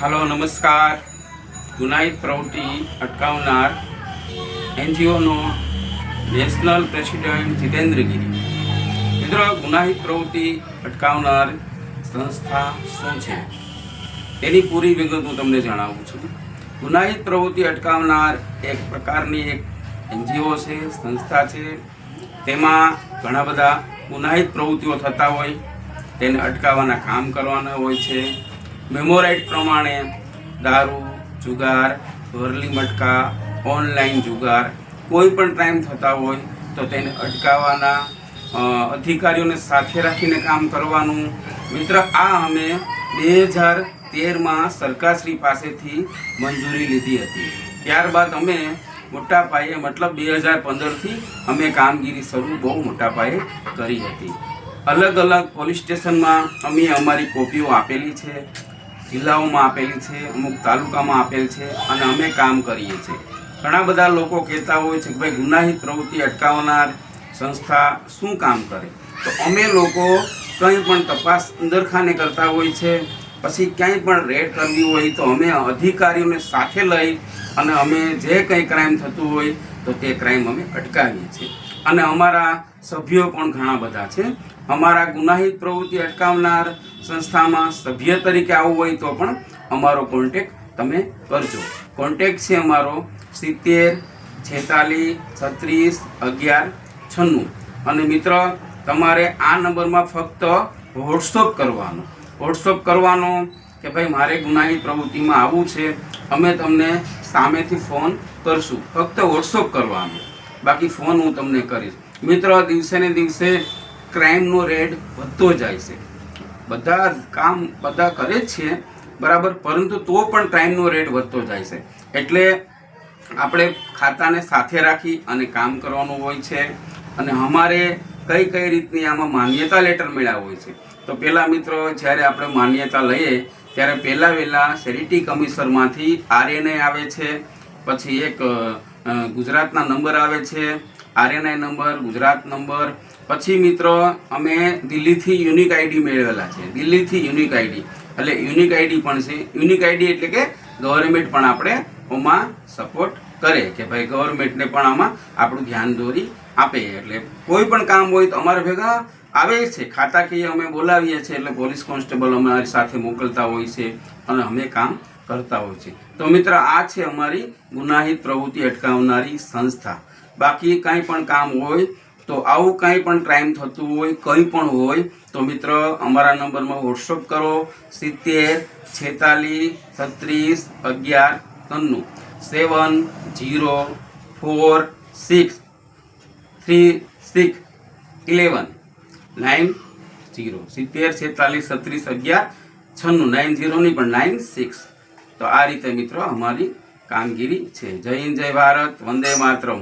હાલો, નમસ્કાર. ગુનાહિત પ્રવૃત્તિ અટકાવનાર એનજીઓનો નેશનલ પ્રેસિડેન્ટ જીતેન્દ્રગીરી મિત્રો ગુનાહિત પ્રવૃત્તિ અટકાવનાર સંસ્થા શું છે? તેની પૂરી વિગત હું તમને જણાવું છું. ગુનાહિત પ્રવૃત્તિ અટકાવનાર એક પ્રકારની એક એનજીઓ છે, સંસ્થા છે. તેમાં ઘણા બધા ગુનાહિત પ્રવૃત્તિઓ થતા હોય, તેને અટકાવવાના કામ કરવાના હોય છે. મેમોરાઇટ પ્રમાણે દારૂ, જુગાર વરલી મટકા, ઓનલાઈન જુગાર, કોઈ પણ ક્રાઇમ થતા હોય તો તેને અટકાવવાના અધિકારીઓને સાથે રાખીને કામ કરવાનું. મિત્ર, આ અમે બે હજાર તેરમાં સરકારશ્રી પાસેથી મંજૂરી લીધી હતી. ત્યારબાદ અમે મોટા પાયે, મતલબ બે હજાર પંદરથી અમે કામગીરી શરૂ બહુ મોટા પાયે કરી હતી. અલગ અલગ પોલીસ સ્ટેશનમાં અમે અમારી કોપીઓ આપેલી છે. જિલ્લાઓમાં આપેલી છે, અમુક તાલુકામાં આપેલ છે અને અમે કામ કરીએ છીએ. ઘણા બધા લોકો કહેતા હોય છે કે ભાઈ ગુનાહિત પ્રવૃત્તિ અટકાવનાર સંસ્થા શું કામ કરે? તો અમે લોકો કંઈ પણ તપાસ અંદરખાને કરતા હોય છે, પછી ક્યાંય પણ રેડ કરવી હોય તો અમે અધિકારીઓને સાથે લઈ અને અમે જે કંઈ ક્રાઇમ થતું હોય તો તે ક્રાઇમ અમે અટકાવીએ છીએ. અને અમારા સભ્યો પણ ઘણા બધા છે. અમારા ગુનાહિત પ્રવૃત્તિ અટકાવનાર સંસ્થામાં સભ્ય તરીકે આવવું હોય તો પણ અમારો કોન્ટેક તમે કરજો. કોન્ટેક છે અમારો સિત્તેર, છેતાલીસ, છત્રીસ, અગિયાર, છન્નું. અને મિત્ર, તમારે આ નંબરમાં ફક્ત વોટ્સઅપ કરવાનો. વોટ્સઅપ કરવાનો કે ભાઈ, મારે ગુનાહિત પ્રવૃત્તિમાં આવવું છે, અમે તમને સામેથી ફોન કરશું. ફક્ત વોટ્સઅપ કરવાનો. બાકી ફોન હું તમને કરીશ. મિત્રો, દિવસે ને દિવસે ક્રાઇમનો રેટ વધતો જાય છે. બધા કામ બધા કરે જ છે, બરાબર? પરંતુ તો પણ ક્રાઇમનો રેટ વધતો જાય છે. એટલે આપણે ખાતાને સાથે રાખી અને કામ કરવાનું હોય છે. અને અમારે કઈ કઈ રીતની આમાં માન્યતા લેટર મળ્યા હોય છે. તો પહેલાં મિત્રો, જ્યારે આપણે માન્યતા લઈએ, ત્યારે પહેલાં વહેલા સેરિટી કમિશનરમાંથી આરએનએ આવે છે પછી એક ગુજરાતના નંબર આવે છે આરએનઆઈ નંબર, ગુજરાત નંબર. પછી મિત્રો, અમે દિલ્હીથી યુનિક આઈડી મેળવેલા છે. દિલ્હીથી યુનિક આઈડી. એટલે યુનિક આઈડી પણ છે. યુનિક આઈડી એટલે કે ગવર્મેન્ટ પણ આપણે ઓમાં સપોર્ટ કરે કે ભાઈ ગવર્મેન્ટને પણ આમાં આપણું ધ્યાન દોરી આપે. એટલે કોઈ પણ કામ હોય તો અમારા ભેગા આવે છે. ખાતાકીય અમે બોલાવીએ છીએ. એટલે પોલીસ કોન્સ્ટેબલ અમારી સાથે મોકલતા હોય છે. અને અમે કામ કરતા હોય છે. તો મિત્ર, આ છે અમારી ગુનાહિત પ્રવૃત્તિ અટકાવનારી સંસ્થા. બાકી કાંઈ પણ કામ હોય, તો આવું કાંઈ પણ ક્રાઇમ થતું હોય, કંઈ પણ હોય, તો મિત્ર, અમારા નંબરમાં વોટ્સઅપ કરો, સિત્તેર, છેતાલીસ, છત્રીસ, અગિયાર ત્રણનું seven, zero, four, six, three, six, eleven. Nine, zero. સિત્તેર, છેતાલીસ, છત્રીસ, અગિયાર, છન્નું. નાઇન, જીરોની પણ નાઇન, સિક્સ. તો આ રીતે મિત્રો અમારી કામગીરી છે. જય હિન્દ જય ભારત વંદે માતરમ.